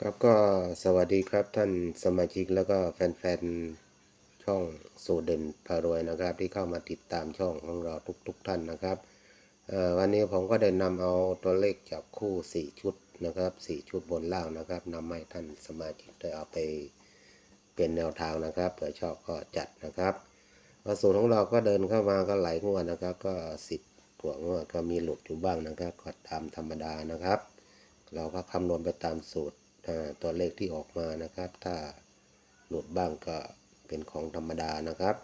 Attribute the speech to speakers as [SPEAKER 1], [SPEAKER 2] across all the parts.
[SPEAKER 1] ครับก็สวัสดีครับท่านสมาชิกแล้วก็แฟนๆช่องสูเด่นพารวยนะครับ ที่เข้ามาติดตามช่องของเราทุกๆทท่านนะครับวันนี้ผมก็ได้นำเอาตัวเลขจับคู่ 4 ชุดนะครับ 4 ชุดบนล่างนะครับนำให้ท่านสมาชิกได้เอาไปเป็นแนวทางนะครับเผื่อชอบก็จัดนะครับว่าสูตรของเราก็เดินเข้ามาก็ไหลงวดนะครับ ก็ 10กว่างวดก็มีหลุดอยู่บ้างนะครับก็ตามธรรมดานะครับ เราก็คำนวณไปตามสูตร ตัวเลขที่ออกมานะครับ ถ้าหลุดบ้างก็เป็นของธรรมดานะครับ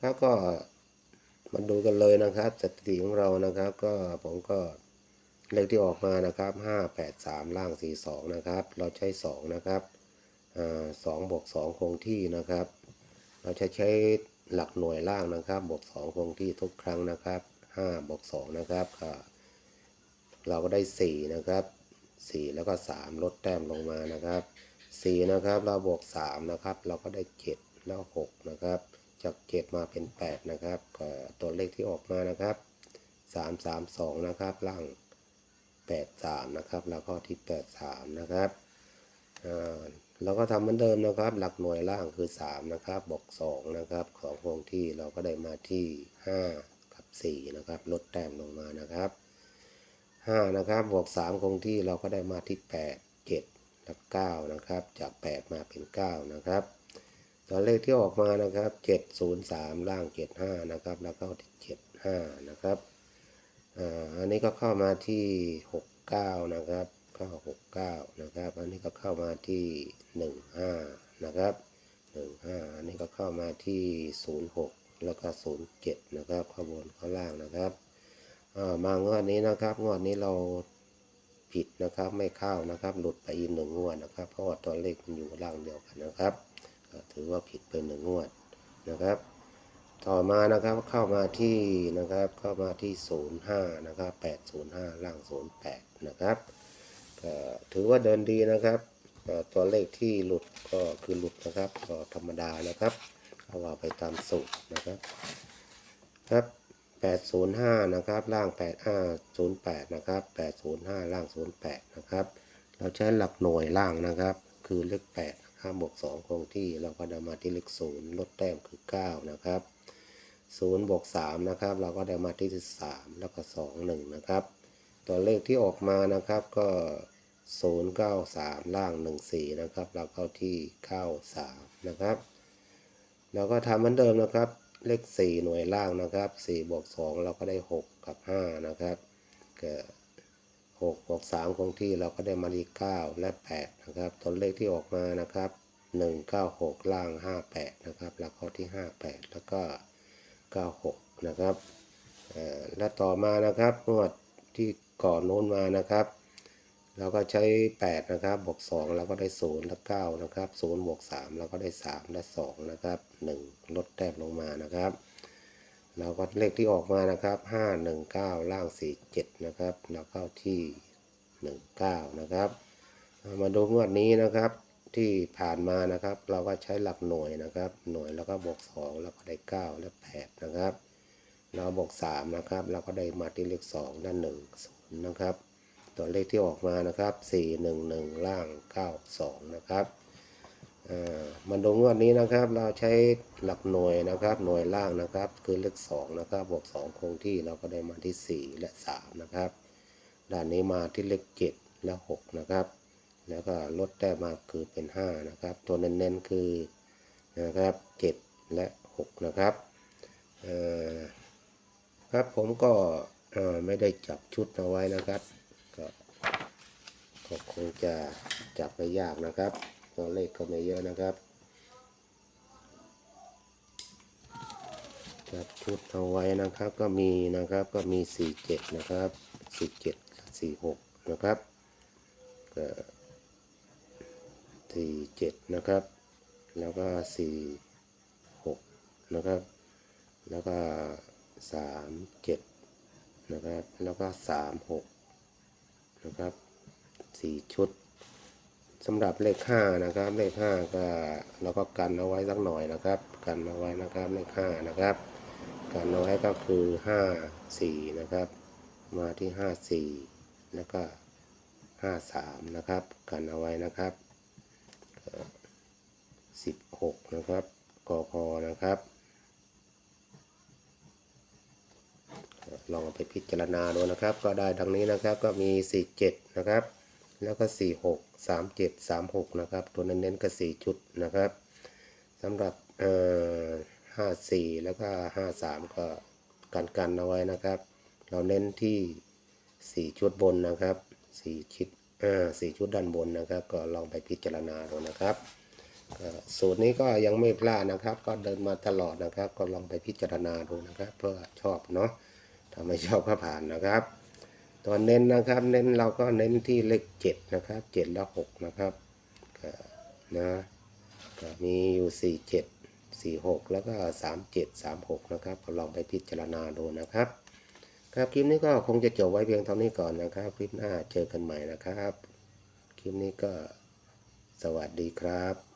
[SPEAKER 1] แล้วก็มาดูกันเลยนะครับสถิติของเรานะครับ ก็ผมก็เลขที่ออกมานะครับห้าแปดสามล่างสี่สองนะครับ เราใช้สองนะครับอสองบวกสองคงที่นะครับ เราจะใช้หลักหน่วยล่างนะครับบวกสองคงที่ทุกครั้งนะครับห้าบวกสองนะครับเราก็ได้สี่นะครับ สี่แล้วก็สามลดแต้มลงมานะครับสี่นะครับเราบวกสามนะครับ เราก็ได้เจ็ดแล้วหกนะครับ จากเจ็ดมาเป็นแปดนะครับตัวเลขที่ออกมานะครับสามสามสองนะครับล่างแปดสามนะครับ แล้วก็ที่แปดสามนะครับเราก็ทำเหมือนเดิมนะครับ หลักหน่วยล่างคือสามนะครับบวกสองนะครับของคงที่เราก็ได้มาที่ห้ากับสี่นะครับ ลดแต้มลงมานะครับ ห้านะครับบวกสามคงที่เราก็ได้มาที่แปดเจ็ดและเก้านะครับ จากแปดมาเป็นเก้านะครับตัวเลขที่ออกมานะครับเจ็ดศูนย์สามล่างเจ็ดห้านะครับ แล้วก็ที่เจ็ดห้านะครับอ่าอันนี้ก็เข้ามาที่หกเก้านะครับเข้าหกเก้านะครับอันนี้ก็เข้ามาที่หนึ่งห้านะครับหนึ่งห้าอันนี้ก็เข้ามาที่ศูนย์หกแล้วก็ศูนย์เจ็ดนะครับข้างบนข้างล่างนะครับ มางวดนี้นะครับ งวดนี้เราผิดนะครับ ไม่เข้านะครับ หลุดไปอีกหนึ่งงวดนะครับ เพราะว่าตัวเลขมันอยู่ล่างเดียวกันนะครับ ถือว่าผิดไปหนึ่งงวดนะครับ ต่อมานะครับเข้ามาที่นะครับเข้ามาที่ศูนย์ห้านะครับแปดศูนย์ห้าล่างศูนย์แปดนะครับถือว่าเดินดีนะครับตัวเลขที่หลุดก็คือหลุดนะครับก็ธรรมดานะครับเอาว่าไปตามสูตรนะครับครับ 805 นะครับล่าง8508 นะครับ 805 ล่าง 08 นะครับ เราใช้หลักหน่วยล่างนะครับ คือเลข8นะครับบวก2คงที่เราก็ได้มาที่เลข0ลดแต้มคือ 9 นะครับ0บวก3นะครับ เราก็ได้มาที่3แล้วก็2 1นะครับตัวเลขที่ออกมานะครับก็ 093 ล่าง 14 นะครับ เราเข้าที่ 93 นะครับเราก็ทำเหมือนเดิมนะครับ เลขสี่หน่วยล่างนะครับสี่บวกสองเราก็ได้หกกับห้านะครับก็หกบวกสามคงที่เราก็ได้มาที่เก้าและแปดนะครับตัวเลขที่ออกมานะครับหนึ่งเก้าหกล่างห้าแปดนะครับแล้วก็ที่ห้าแปดแล้วก็เก้าหกนะครับเออและต่อมานะครับงวดที่ก่อนโน้นมานะครับ เราก็ใช้ 8 นะครับ บวก 2 เราก็ได้ 0 และ 9 นะครับ 0 บวก 3 เราก็ได้ 3 และ 2 นะครับ 1 ลดแต้มลงมานะครับ เราก็เลขที่ออกมานะครับ 5 1 9 ล่าง 4 7 นะครับ เราเข้าที่ 1 9 นะครับ มาดูงวดนี้นะครับที่ผ่านมานะครับ เราก็ใช้หลักหน่วยนะครับ หน่วยแล้วก็บวก 2 แล้วก็ได้ 9 และ 8 นะครับ เราบวก 3 นะครับ เราก็ได้มาที่เลข2ด้าน1 0นะครับ ตัวเลขที่ออกมานะครับ 411 ล่าง 92 นะครับอ่ามาดูงวดนี้นะครับ เราใช้หลักหน่วยนะครับ หน่วยล่างนะครับ คือเลข2นะครับ บวก 2 คงที่เราก็ได้มาที่ 4 และ 3 นะครับ ด้านนี้มาที่เลข 7 และ 6 นะครับ แล้วก็ลดแต้มมาคือเป็น 5 นะครับ ตัวเน้นๆคือนะครับ 7 และ 6 นะครับอ่อครับผมก็อ่อไม่ได้จับชุดเอาไว้นะครับ ก็คงจะจับไม่ยากนะครับตัวเลขก็ไม่เยอะนะครับจับชุดเอาไว้นะครับก็มีนะครับก็มี 47 นะครับ17 46 นะครับก็47 นะครับ แล้วก็ 46 นะครับ แล้วก็ 37 นะครับ แล้วก็ 36 นะครับ สี่ชุดสำหรับเลขห้านะครับ เลขห้าก็เราก็กันเอาไว้สักหน่อยนะครับ กันเอาไว้นะครับเลขห้านะครับ กันเอาไว้ก็คือห้าสี่นะครับ มาที่ห้าสี่แล้วก็ห้าสามนะครับ กันเอาไว้นะครับสิบหกนะครับกพนะครับลองไปพิจารณาดูนะครับ ก็ได้ดังนี้นะครับก็มี 47 นะครับ แล้วก็ 46 37 36 นะครับ ตัวนี้เน้นก็ 4 ชุดนะครับสำหรับเอ่อ54 แล้วก็ 53 ก็กันกันเอาไว้นะครับ เราเน้นที่ 4 ชุดบนนะครับ 4 ชุดเอ่อ4ชุดด้านบนนะครับ ก็ลองไปพิจารณาดูนะครับสูตรนี้ก็ยังไม่พลาดนะครับ ก็เดินมาตลอดนะครับ ก็ลองไปพิจารณาดูนะครับ เพื่อชอบเนาะถ้าไม่ชอบก็ผ่านนะครับ ตัวเน้นนะครับ เน้นเราก็เน้นที่เลขเจ็ดนะครับเจ็ดและหกนะครับนะมีอยู่สี่เจ็ดสี่หกแล้วก็สามเจ็ดสามหกนะครับก็ลองไปพิจารณาดูนะครับ ครับคลิปนี้ก็คงจะจบไว้เพียงเท่านี้ก่อนนะครับ คลิปหน้าเจอกันใหม่นะครับ คลิปนี้ก็สวัสดีครับ